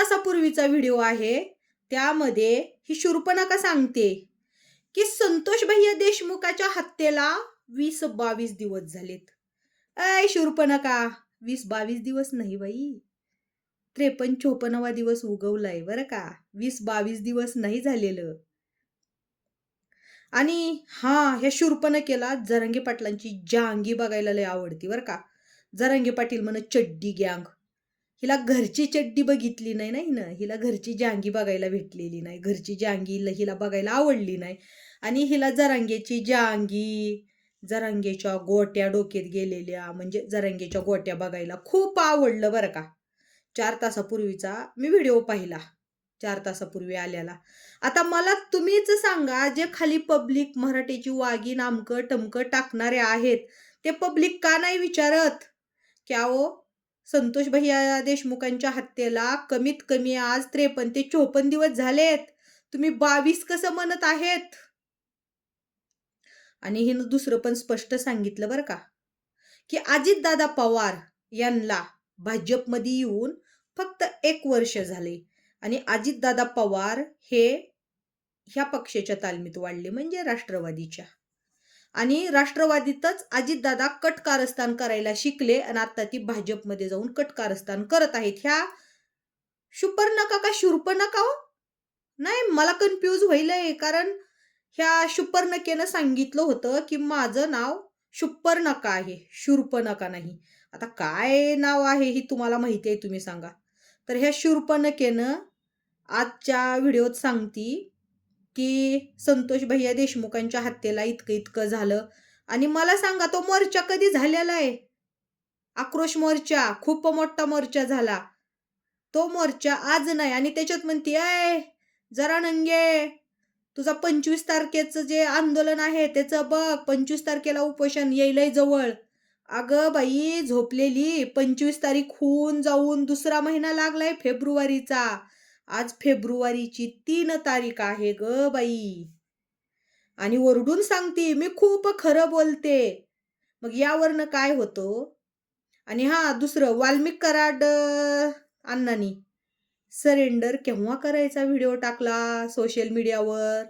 तासापूर्वीचा video आहे. त्यामध्ये ही शूर्पणखा सांगते की संतोष भैया देशमुखाच्या हत्येला वीस बावीस दिवस झालेत. ऐ शूर्पणखा वीस बावीस दिवस नाही बाई. त्रेपन्न चोपन्नवा दिवस उगवलाय बरं का. वीस बावीस दिवस नाही झालेलं. आणि हा ह्या शूर्पणखेला जरांगे पाटलांची जांगी बघायला लय आवडती बरं का. जरांगे पाटील म्हण चड्डी गँग. हिला घरची चड्डी बघितली नाही नाही ना हिला घरची जांगी बघायला भेटलेली नाही. घरची जांगी हिला बघायला आवडली नाही. आणि हिला जरांगेची जांगी जरांगेच्या गोट्या डोक्यात गेलेल्या म्हणजे जरांगेच्या गोट्या बघायला खूप आवडलं बरं का. चार तासापूर्वीचा मी व्हिडिओ पाहिला. चार तासापूर्वी आल्याला आता मला तुम्हीच सांगा जे खाली पब्लिक मराठीची वागी नामकं टमकं टाकणारे आहेत ते पब्लिक का नाही विचारत? की अहो संतोष भैया देशमुखांच्या हत्येला कमीत कमी आज त्रेपन्न ते चोपन्न दिवस झालेत. तुम्ही बावीस कसं म्हणत आहेत? आणि हिनं दुसरं पण स्पष्ट सांगितलं बरं का की अजितदादा पवार यांना भाजपमध्ये येऊन फक्त एक वर्ष झाले आणि अजितदादा पवार हे ह्या पक्षाच्या तालमीत वाढले म्हणजे राष्ट्रवादीच्या. आणि राष्ट्रवादीतच अजितदादा कट कारस्थान करायला शिकले आणि आता ती भाजपमध्ये जाऊन कट कारस्थान करत आहेत. ह्या शुपर नका का शूर्पणका हो? नाही मला कन्फ्यूज व्हायलंय कारण ह्या शुपर्णकेनं सांगितलं होतं की माझं नाव शुपर्णका आहे शूर्पणका नाही. आता काय नाव आहे ही तुम्हाला माहिती आहे तुम्ही सांगा. तर ह्या शूर्पणकेनं आजच्या व्हिडिओत सांगती की संतोष भैया देशमुखांच्या हत्येला इतकं इतकं झालं. आणि मला सांगा तो मोर्चा कधी झालेला आहे? आक्रोश मोर्चा खूप मोठा मोर्चा झाला. तो मोर्चा आज नाही. आणि त्याच्यात म्हणते आहे जरा नंगे. तुझा पंचवीस तारखेचं जे आंदोलन आहे त्याचं बघ. पंचवीस तारखेला उपोषण येईलय जवळ. अगं बाई झोपलेली. पंचवीस तारीख होऊन जाऊन दुसरा महिना लागलाय फेब्रुवारीचा. आज फेब्रुवारीची तीन तारीख आहे ग बाई. आणि ओरडून सांगते मी खूप खरं बोलते. मग यावरनं काय होतं? आणि हा दुसरं वाल्मिक कराड अण्णानी. सरेंडर केव्हा करायचा व्हिडिओ टाकला सोशल मीडियावर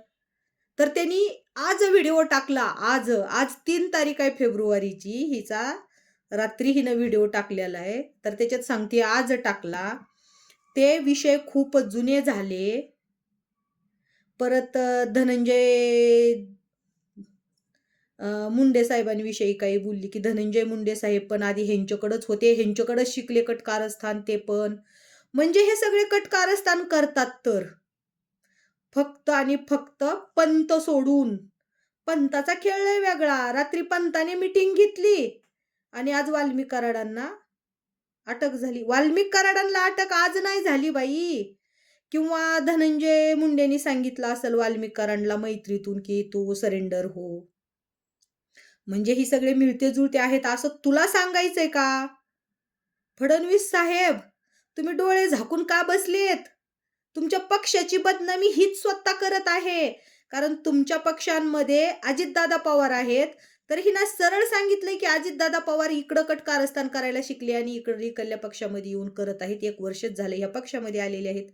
तर त्यांनी आज व्हिडिओ टाकला आज आज तीन तारीख आहे फेब्रुवारीची हिचा रात्री हिनं व्हिडिओ टाकलेला आहे. तर त्याच्यात सांगते आज टाकला. ते विषय खूप जुने झाले. परत धनंजय मुंडे साहेबांविषयी काही बोलली की धनंजय मुंडे साहेब पण आधी ह्यांच्याकडंच होते. ह्यांच्याकडंच शिकले कटकारस्थान ते पण. म्हणजे हे सगळे कटकारस्थान करतात तर. फक्त आणि फक्त पंत सोडून. पंताचा खेळ वेगळा. रात्री पंताने मिटिंग घेतली. आणि आज वाल्मिक कराडांना अटक झाली. वाल्मिक कराडांना अटक आज नाही झाली बाई. किंवा धनंजय मुंडेनी सांगितलं असेल वाल्मिक कराडला मैत्रीतून की तू सरेंडर हो. म्हणजे ही सगळे मिळते जुळते आहेत असं तुला सांगायचंय का? फडणवीस साहेब तुम्ही डोळे झाकून का बसलेत? तुमच्या पक्षाची बदनामी हीच स्वतः करत आहे. कारण तुमच्या पक्षांमध्ये अजितदादा पवार आहेत तर हिनं सरळ सांगितलंय की अजितदादा पवार इकडं कट कारस्थान करायला शिकले आणि इकडे इकडल्या पक्षामध्ये येऊन करत आहेत. एक वर्षच झाले या पक्षामध्ये आलेले आहेत.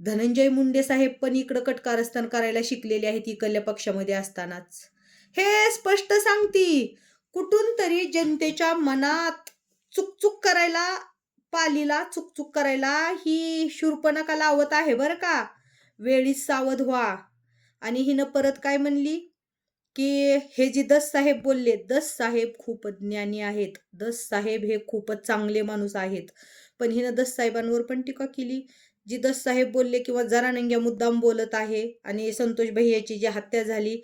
धनंजय मुंडे साहेब पण इकडं कट कारस्थान करायला शिकलेले आहेत इकडल्या पक्षामध्ये असतानाच. हे स्पष्ट सांगती कुठून तरी जनतेच्या मनात चुकचुक करायला पालीला चुकचुक करायला ही शूर्पणखा लावत आहे बरं का? वेळीच सावध व्हा. आणि हिनं परत काय म्हणली? की हे जे दस साहेब बोलले दस साहेब खूप ज्ञानी आहेत. दस साहेब हे खूपच चांगले माणूस आहेत. पण हिनं दस साहेबांवर पण टीका केली. जी दस साहेब बोलले किंवा जरा नंग्या मुद्दाम बोलत आहे आणि संतोष भैयाची जी हत्या झाली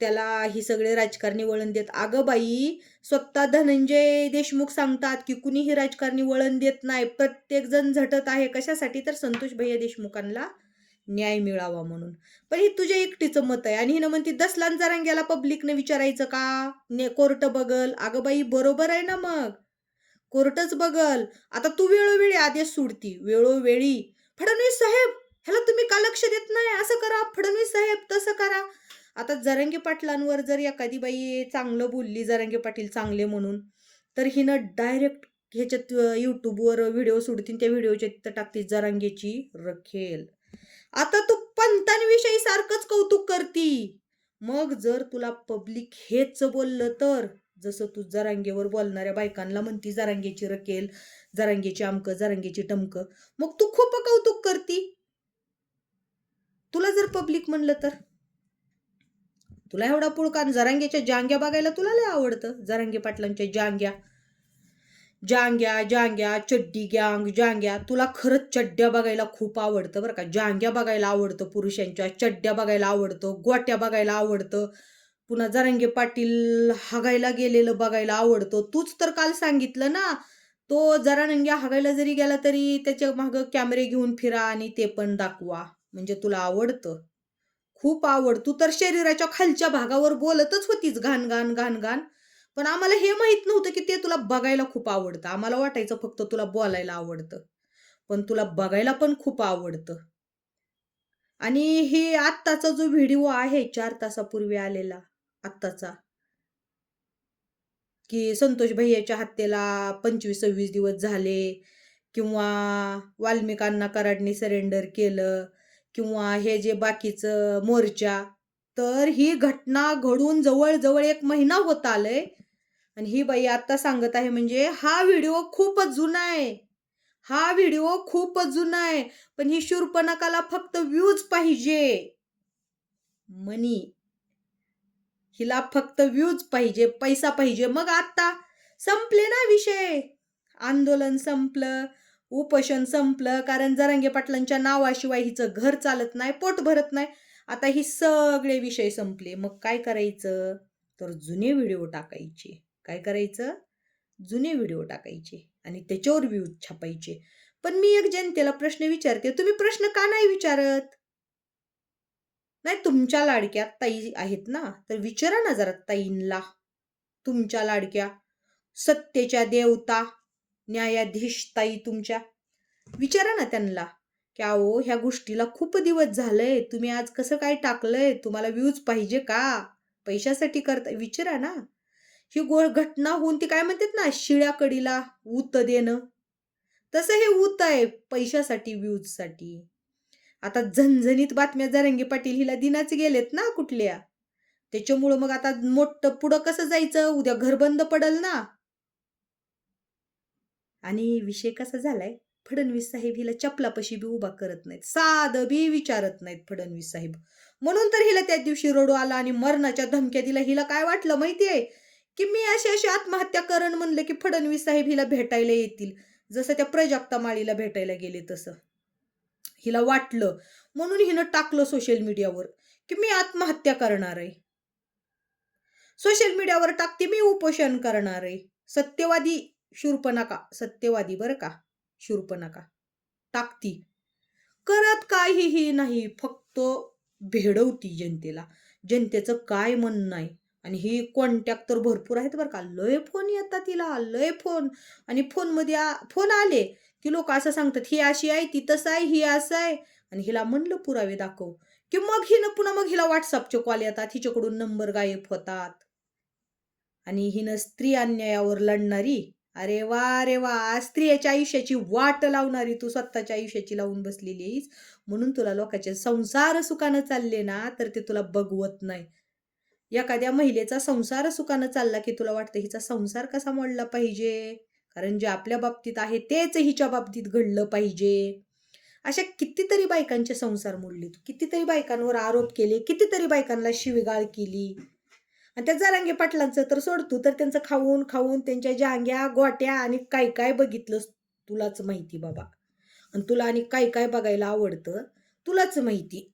त्याला ही सगळे राजकारणी वळण देत. अगं बाई स्वतः धनंजय देशमुख सांगतात की कुणीही राजकारणी वळण देत नाही. प्रत्येकजण झटत आहे. कशासाठी? तर संतोष भैया देशमुखांना न्याय मिळावा म्हणून. पण हे तुझ्या एकटीचं मत आहे आणि हिनं म्हणते दस लाख जरांग्याला पब्लिकने विचारायचं का? ने कोर्ट बगल अगं बाई बरोबर आहे ना मग. कोर्टच बगल आता तू वेळोवेळी आदेश सोडती. वेळोवेळी. फडणवीस साहेब ह्याला तुम्ही का लक्ष देत नाही? असं करा. फडणवीस साहेब तसं करा. आता जरंगे पाटलांवर जर एखादी बाई चांगलं बोलली जरंगे पाटील चांगले म्हणून तर हिनं डायरेक्ट ह्याच्यात यूट्यूबवर व्हिडिओ सोडतील त्या व्हिडिओच्या तिथं टाकते जरांगेची रखेल. आता तू पंतांविषयी सारखंच कौतुक करती. मग जर तुला पब्लिक हेच बोललं तर जसं तू जरांगेवर बोलणाऱ्या बायकांना म्हणती जरांगेची रकेल जरांगेची आमक जरांगेची टमकं मग तू खूप कौतुक करती. तुला जर पब्लिक म्हणलं तर. तुला एवढा पुळकान जरांगेच्या जांग्या बघायला तुला लय आवडतं. जरांगे पाटलांच्या जांग्या. जांग्या जांग्या चड्डी गँग जांग्या. तुला खरंच चड्ड्या बघायला खूप आवडतं बरं का? जांग्या बघायला आवडतं पुरुषांच्या चड्ड्या बघायला आवडतं गोट्या बघायला आवडतं. पुन्हा जरांगे पाटील हागायला गेलेलं बघायला आवडतं. तूच तर काल सांगितलं ना? तो जरानंग्या हागायला जरी गेला तरी त्याच्या मागं कॅमेरे घेऊन फिरा आणि ते पण दाखवा. म्हणजे तुला आवडतं. खूप आवड. तू तर शरीराच्या खालच्या भागावर बोलतच होतीस घाण घाण घाण घाण. पण आम्हाला हे माहीत नव्हतं की ते तुला बघायला खूप आवडतं. आम्हाला वाटायचं फक्त तुला बोलायला आवडतं. पण तुला बघायला पण खूप आवडतं. आणि हे आत्ताचा जो व्हिडिओ आहे चार तासापूर्वी आलेला आत्ताचा की संतोष भैयाच्या हत्येला पंचवीस सव्वीस दिवस झाले किंवा वाल्मिकांना कराडनी सरेंडर केलं किंवा हे जे बाकीचं मोर्चा तर ही घटना घडून जवळजवळ एक महिना होत आलंय. आणि ही बाई आता सांगत आहे म्हणजे हा व्हिडिओ खूपच जुना आहे. हा व्हिडिओ खूपच जुना आहे. पण ही शूरपणकाला फक्त व्ह्यूज पाहिजे. मनी. हिला फक्त व्ह्यूज पाहिजे पैसा पाहिजे. मग आता संपले ना विषय. आंदोलन संपलं उपोषण संपलं कारण जरांगे पाटलांच्या नावाशिवाय हिचं घर चालत नाही पोट भरत नाही. आता ही सगळे विषय संपले. मग काय करायचं? तर जुने व्हिडिओ टाकायचे. काय करायचं? जुने व्हिडिओ टाकायचे आणि त्याच्यावर व्ह्यूज छापायचे. पण मी एक जनतेला प्रश्न विचारते तुम्ही प्रश्न का नाही विचारत? नाही तुमच्या लाडक्या ताई आहेत ना तर विचारा ना जरा ताईंला. तुमच्या लाडक्या. सत्तेच्या देवता न्यायाधीश ताई तुमच्या. विचारा ना त्यांना की अहो ह्या गोष्टीला खूप दिवस झालंय तुम्ही आज कसं काय टाकलंय? तुम्हाला व्ह्यूज पाहिजे का? पैशासाठी करता विचारा ना. ही गो घटना होऊन ती काय म्हणतात ना शिळ्या कडीला ऊत देणं. तसं हे ऊत आहे पैशासाठी व्ह्यूजसाठी आता झणझणीत बातम्या जरंगे पाटील हिला दिनाच गेलेत ना कुठल्या? त्याच्यामुळं मग आता मोठं पुढं कसं जायचं? उद्या घर बंद पडल ना. आणि विषय कसा झालाय? फडणवीस साहेब हिला चपलापशी बी उभा करत नाहीत. साधं बी विचारत नाहीत फडणवीस साहेब. म्हणून तर हिला त्या दिवशी रडू आला आणि मरणाच्या धमक्या दिला हिला काय वाटलं माहितीये? की मी अशी अशी आत्महत्या करण म्हणलं की फडणवीस साहेब हिला भेटायला येतील. जसं त्या प्रजाक्ता माळीला भेटायला गेले तसं. हिला वाटलं. म्हणून हिनं टाकलं सोशल मीडियावर की मी आत्महत्या करणार आहे. सोशल मीडियावर टाकते मी उपोषण करणार आहे. सत्यवादी शूर्पणका सत्यवादी बरं का? शूर्पणका टाकती. करत काहीही नाही फक्त भेडवती जनतेला. जनतेचं काय म्हणणं आहे? आणि ही कॉन्टॅक्ट तर भरपूर आहेत बरं का. लय फोन येतात तिला लय फोन आणि फोनमध्ये फोन आले की लोक असं सांगतात ही अशी आहे ती तसं आहे ही असं आहे. आणि हिला म्हणलं पुरावे दाखव. की मग हिनं पुन्हा मग हिला व्हॉट्सअपचे कॉल येतात हिच्याकडून नंबर गायब होतात. आणि हिनं स्त्री अन्यायावर लढणारी अरे वा अरे वा स्त्रियाच्या आयुष्याची वाट लावणारी तू स्वतःच्या आयुष्याची लावून बसलेलीस म्हणून तुला लोकांचे संसार सुखानं चालले ना तर ते तुला बघवत नाही. एखाद्या महिलेचा संसार सुखानं चालला की तुला वाटतं हिचा संसार कसा मोडला पाहिजे? कारण जे आपल्या बाबतीत आहे तेच हिच्या बाबतीत घडलं पाहिजे. अशा कितीतरी बायकांचे संसार मोडले तू. कितीतरी बायकांवर आरोप केले कितीतरी बायकांना शिवीगाळ केली. आणि त्या जरांगे पाटलांचं तर सोडतो तर त्यांचं खाऊन खाऊन त्यांच्या जांग्या गोट्या आणि काय काय बघितलंस तुलाच माहिती बाबा. आणि तुला आणि काय काय बघायला आवडतं तुलाच माहिती.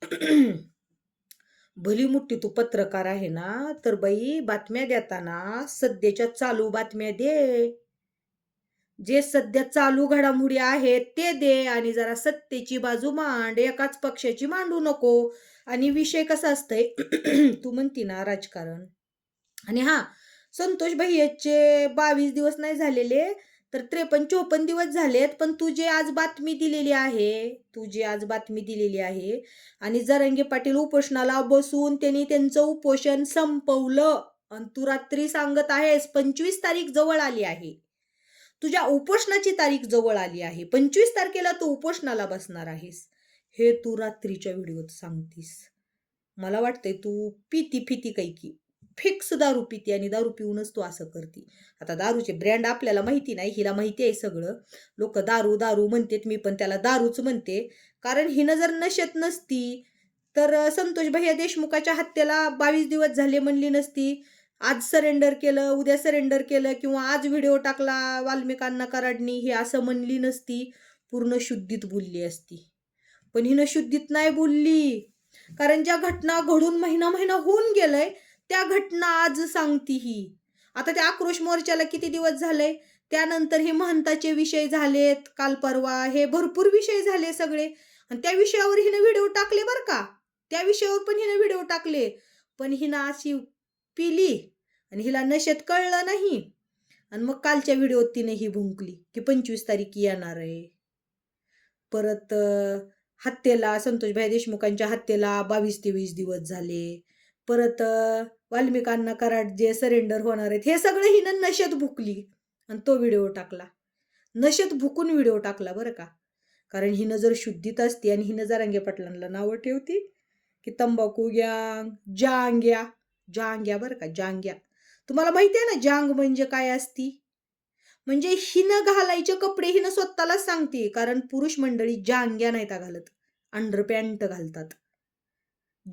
भली मोठी तू पत्रकार आहे ना तर बाई बातम्या देताना सध्याच्या चालू बातम्या दे. जे सध्या चालू घडामोडी आहेत ते दे आणि जरा सत्तेची बाजू मांड एकाच पक्षाची मांडू नको. आणि विषय कसा असतंय? तू म्हणती ना राजकारण. आणि हा संतोष भैयाचे बावीस दिवस नाही झालेले तर त्रेपन्न चोपन्न दिवस झालेत पण तू जे आज बातमी दिलेली आहे तू जी आज बातमी दिलेली आहे आणि जरंगे पाटील उपोषणाला बसून त्यांनी त्यांचं उपोषण संपवलं आणि तू रात्री सांगत आहेस पंचवीस तारीख जवळ आली आहे. तुझ्या उपोषणाची तारीख जवळ आली आहे. पंचवीस तारखेला तू उपोषणाला बसणार आहेस. हे तू रात्रीच्या व्हिडिओत सांगतीस. मला वाटतंय तू पिती फिती कैकी. फिक्स दारू पिती आणि दारू पिऊनच तू असं करती. आता दारूचे ब्रँड आपल्याला माहिती नाही हिला माहिती आहे सगळं. लोक दारू दारू म्हणतात मी पण त्याला दारूच म्हणते. कारण हिनं जर नशेत नसती तर संतोष भैया देशमुखाच्या हत्येला बावीस दिवस झाले म्हणली नसती. आज सरेंडर केलं उद्या सरेंडर केलं किंवा आज व्हिडिओ टाकला वाल्मिकांना कराडणी हे असं म्हणली नसती. पूर्ण शुद्धीत बोलली असती. पण हिनं शुद्धीत नाही बोलली. कारण ज्या घटना घडून महिना महिना होऊन गेलंय त्या घटना आज सांगती ही. आता त्या आक्रोश मोर्चाला किती दिवस झाले? त्यानंतर हे महंताचे विषय झालेत काल परवा हे भरपूर विषय झाले सगळे. आणि त्या विषयावर हिनं व्हिडिओ टाकले बरं का? त्या विषयावर पण हिनं व्हिडिओ टाकले. पण हिनं अशी पिली आणि हिला नशेत कळलं नाही. आणि मग कालच्या व्हिडिओत तिने ही भुंकली की पंचवीस तारीख येणार आहे. परत हत्येला संतोषभाई देशमुखांच्या हत्येला बावीस तेवीस दिवस झाले. परत वाल्मिकांना कराड जे सरेंडर होणार आहेत हे सगळं हिनं नशेत भुकली आणि तो व्हिडिओ टाकला. नशेत भुकून व्हिडिओ टाकला बरं का. कारण हिनं जर शुद्धीत असती आणि हिनं जरांगे पाटलांना नावं ठेवती की तंबाखू ग्यांग जांग्या जांग्या बरं का जांग्या. तुम्हाला माहिती आहे ना जांग म्हणजे काय असती? म्हणजे हिनं घालायचे कपडे हिनं स्वतःलाच सांगते कारण पुरुष मंडळी जांग्या नाही घालत अंडरपॅन्ट घालतात.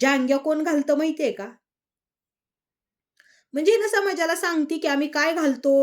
जांग्या कोण घालतं माहितीये का? म्हणजे ना समाजाला सांगते की आम्ही काय घालतो?